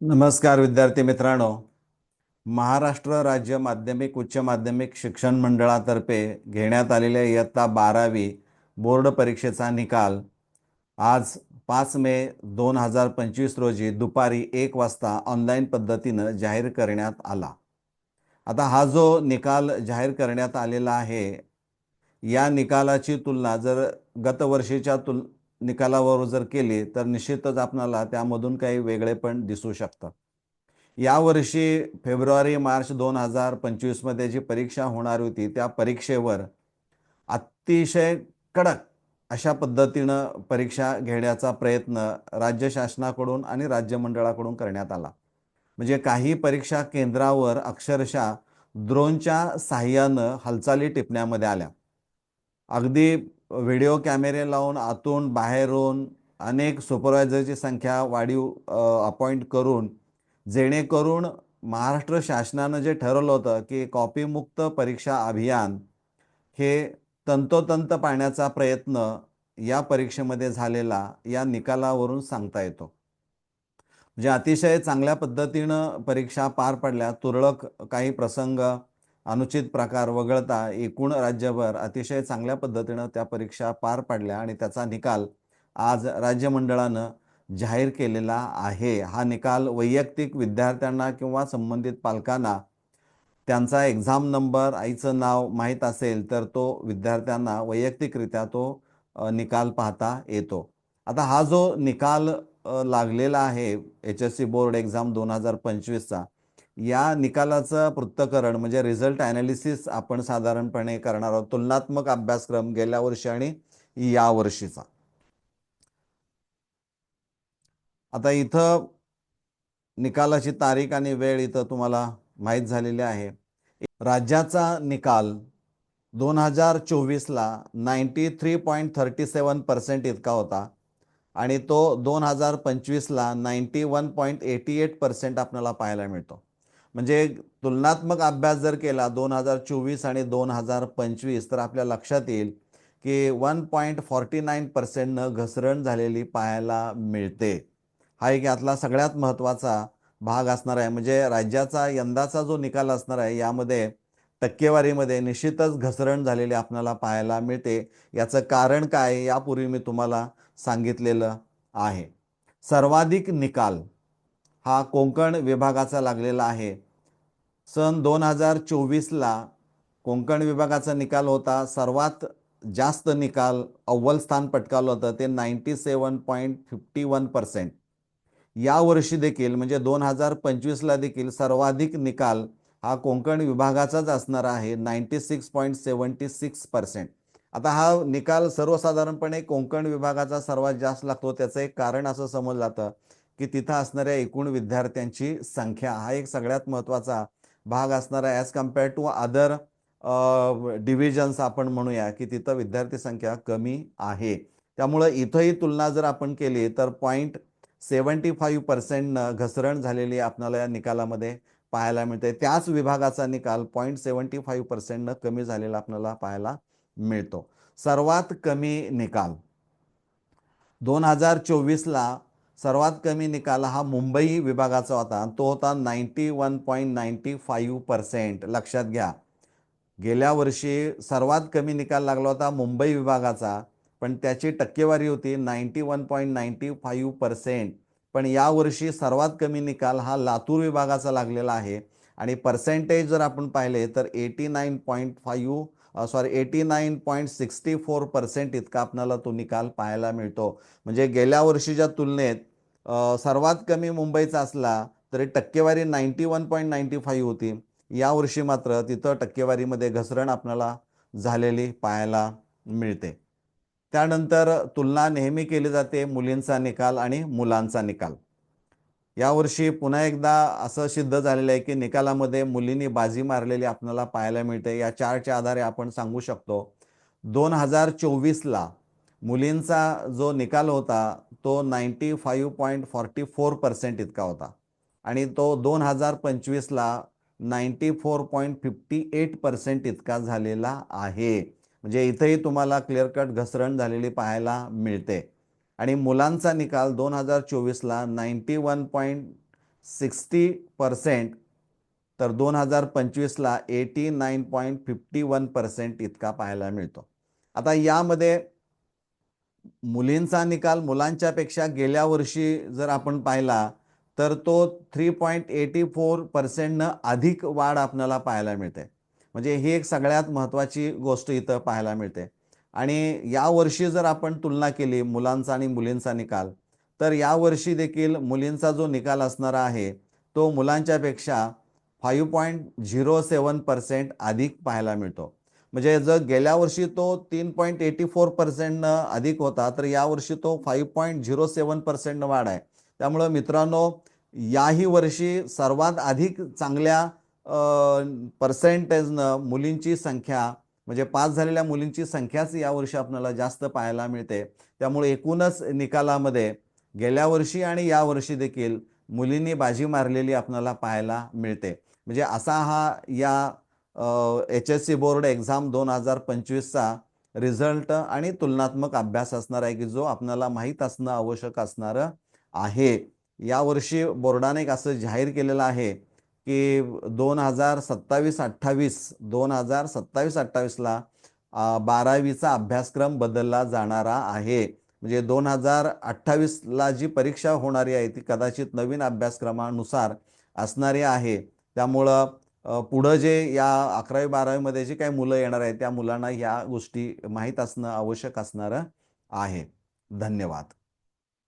नमस्कार विद्यार्थी मित्रांनो. महाराष्ट्र राज्य माध्यमिक उच्च माध्यमिक शिक्षण मंडळातर्फे घेण्यात आलेल्या इयत्ता बारावी बोर्ड परीक्षेचा निकाल आज पाच मे दोन हजार पंचवीस रोजी दुपारी एक वाजता ऑनलाईन पद्धतीनं जाहीर करण्यात आला. आता हा जो निकाल जाहीर करण्यात आलेला आहे या निकालाची तुलना जर गतवर्षीच्या तुल निकालावर जर केली तर निश्चितच आपणाला त्यामधून काही वेगळेपण दिसू शकतं यावर्षी फेब्रुवारी मार्च दोन हजार पंचवीसमध्ये जी परीक्षा होणार होती त्या परीक्षेवर अतिशय कडक अशा पद्धतीनं परीक्षा घेण्याचा प्रयत्न राज्य शासनाकडून आणि राज्य मंडळाकडून करण्यात आला. म्हणजे काही परीक्षा केंद्रावर अक्षरशः ड्रोनच्या साह्यानं हालचाली टिपण्यामध्ये आल्या. अगदी व्हिडिओ कॅमेरे लावून आतून बाहेरून अनेक सुपरवायझरची संख्या वाढीव अपॉइंट करून जेणेकरून महाराष्ट्र शासनानं जे ठरवलं होतं की कॉपीमुक्त परीक्षा अभियान हे तंतोतंत पाळण्याचा प्रयत्न या परीक्षेमध्ये झालेला या निकालावरून सांगता येतो. म्हणजे अतिशय चांगल्या पद्धतीनं परीक्षा पार पडल्या. तुरळक काही प्रसंग अनुचित प्रकार वगळता एकूण राज्यभर अतिशय चांगल्या पद्धतीनं त्या परीक्षा पार पडल्या आणि त्याचा निकाल आज राज्यमंडळानं जाहीर केलेला आहे. हा निकाल वैयक्तिक विद्यार्थ्यांना किंवा संबंधित पालकांना त्यांचा एक्झाम नंबर आईचं नाव माहीत असेल तर तो विद्यार्थ्यांना वैयक्तिकरित्या तो निकाल पाहता येतो. आता हा जो निकाल लागलेला आहे H S C board exam दोन हजार पंचवीसचा या निकालाचं पृथ्थकरण म्हणजे रिझल्ट ॲनालिसिस आपण साधारणपणे करणार आहोत. तुलनात्मक अभ्यासक्रम गेल्या वर्षी आणि या वर्षीचा. आता इथं निकालाची तारीख आणि वेळ इथं तुम्हाला माहीत झालेली आहे. राज्याचा निकाल दोन हजार चोवीसला ninety three point thirty seven percent इतका होता आणि तो दोन हजार पंचवीसला ninety one point eighty eight percent आपल्याला पाहायला मिळतो. म्हणजे तुलनात्मक अभ्यास जर केला दोन हजार चोवीस आणि दोन हजार पंचवीस तर आपल्या लक्षात येईल की वन पॉईंट फॉर्टी नाईन पर्सेंटनं घसरण झालेली पाहायला मिळते. हा एक यातला सगळ्यात महत्त्वाचा भाग असणार आहे. म्हणजे राज्याचा यंदाचा जो निकाल असणार आहे यामध्ये टक्केवारीमध्ये निश्चितच घसरण झालेली आपल्याला पाहायला मिळते. याचं कारण काय यापूर्वी मी तुम्हाला सांगितलेलं आहे. सर्वाधिक निकाल हा कोकण विभागाचा लागलेला आहे. सन दोन हजार चोवीसला कोंकण विभागाचा निकाल होता. सर्वात जास्त निकाल अव्वल स्थान पटकावलं होतं. ते ninety seven point fifty one percent यावर्षी देखील म्हणजे दोन हजार पंचवीसला देखील सर्वाधिक निकाल हा कोकण विभागाचाच असणार आहे. Ninety six point seventy six percent आता हा निकाल सर्वसाधारणपणे कोकण विभागाचा सर्वात जास्त लागतो. त्याचं एक कारण असं समजलं जातं की तिथं असणाऱ्या एकूण विद्यार्थ्यांची संख्या हा एक सगळ्यात महत्त्वाचा भाग असणार आहे as compare to other divisions आपण म्हणूया की तिथं विद्यार्थी संख्या कमी आहे. त्यामुळं इथंही तुलना जर आपण केली तर पॉईंट सेवन्टी फाईव्ह पर्सेंटनं घसरण झालेली आपल्याला या निकालामध्ये पाहायला मिळते. त्याच विभागाचा निकाल पॉईंट सेवन्टी फाईव्ह पर्सेंटनं कमी झालेला आपल्याला पाहायला मिळतो. सर्वात कमी निकाल. दोन हजार चोवीसला सर्वात कमी निकाल हा मुंबई विभागाचा होता तो होता ninety one point ninety five percent लक्षात घ्या. गेल्या वर्षी सर्वात कमी निकाल लागला होता मुंबई विभागाचा पण त्याची टक्केवारी होती ninety one point ninety five percent पण यावर्षी सर्वात कमी निकाल हा लातूर विभागाचा लागलेला आहे आणि पर्सेंटेज जर आपण पाहिले तर eighty nine point five sorry eighty nine point sixty four percent इतका आपल्याला तो निकाल पाहायला मिळतो. म्हणजे गेल्या वर्षीच्या तुलनेत सर्वात कमी मुंबईचा असला तरी टक्केवारी ninety one point ninety five होती यावर्षी मात्र तिथं टक्केवारीमध्ये घसरण आपल्याला झालेली पाहायला मिळते. त्यानंतर तुलना नेहमी केली जाते मुलींचा निकाल आणि मुलांचा निकाल. यावर्षी पुन्हा एकदा असं सिद्ध झालेलं आहे की निकालामध्ये मुलींनी बाजी मारलेली आपल्याला पाहायला मिळते. या चारच्या आधारे आपण सांगू शकतो. दोन हजार चोवीसला मुलींचा जो निकाल होता तो ninety five point forty four percent इतका होता. आणि तो दोन हजार पंचवीसला ninety four point fifty eight percent इतका झालेला आहे. म्हणजे इथंही तुम्हाला क्लिअर कट घसरण झालेली पाहायला मिळते. आणि मुलांचा निकाल दोन हजार चोवीसला ninety one point sixty percent तर दोन हजार पंचवीसला eighty nine point fifty one percent इतका पाहायला मिळतो. आता यामध्ये मुलींचा निकाल मुलांच्या पेक्षा गेल्या वर्षी जर आपण पाहिला तर तो थ्री पॉईंट एटी फोर पर्सेंटनं अधिक वाढ आपल्याला पाहायला मिळते. म्हणजे ही एक सगळ्यात महत्त्वाची गोष्ट इथं पाहायला मिळते. आणि यावर्षी जर आपण तुलना केली मुलांचा आणि मुलींचा निकाल तर यावर्षी देखील मुलींचा जो निकाल असणारा आहे तो मुलांच्यापेक्षा five point zero seven percent अधिक पाहायला मिळतो. म्हणजे जर गेल्या वर्षी तो तीन पॉईंट एटी फोर पर्सेंटनं अधिक होता तर यावर्षी तो फाईव्ह पॉईंट झिरो सेवन पर्सेंटनं वाढ आहे. त्यामुळं मित्रांनो याही वर्षी सर्वात अधिक चांगल्या पर्सेंटेजनं मुलींची संख्या म्हणजे पास झालेल्या मुलींची संख्याच यावर्षी आपल्याला जास्त पाहायला मिळते. त्यामुळे एकूणच निकालामध्ये गेल्या वर्षी आणि यावर्षी देखील मुलींनी बाजी मारलेली आपल्याला पाहायला मिळते. म्हणजे असा हा या H S C board exam दोन हजार पंचवीसचा रिझल्ट आणि तुलनात्मक अभ्यास असणार आहे की जो आपल्याला माहीत असणं आवश्यक असणारं आहे. यावर्षी बोर्डाने एक असं जाहीर केलेलं आहे की दोन हजार सत्तावीस अठ्ठावीस दोन हजार सत्तावीस अठ्ठावीसला बारावीचा अभ्यासक्रम बदलला जाणारा आहे. म्हणजे दोन हजार अठ्ठावीसला जी परीक्षा होणारी आहे ती कदाचित नवीन अभ्यासक्रमानुसार असणारी आहे. त्यामुळं पुढं जे या अकरावी बारावीमध्ये जे काही मुलं येणार आहेत त्या मुलांना ह्या गोष्टी माहीत असणं आवश्यक असणारं आहे. धन्यवाद.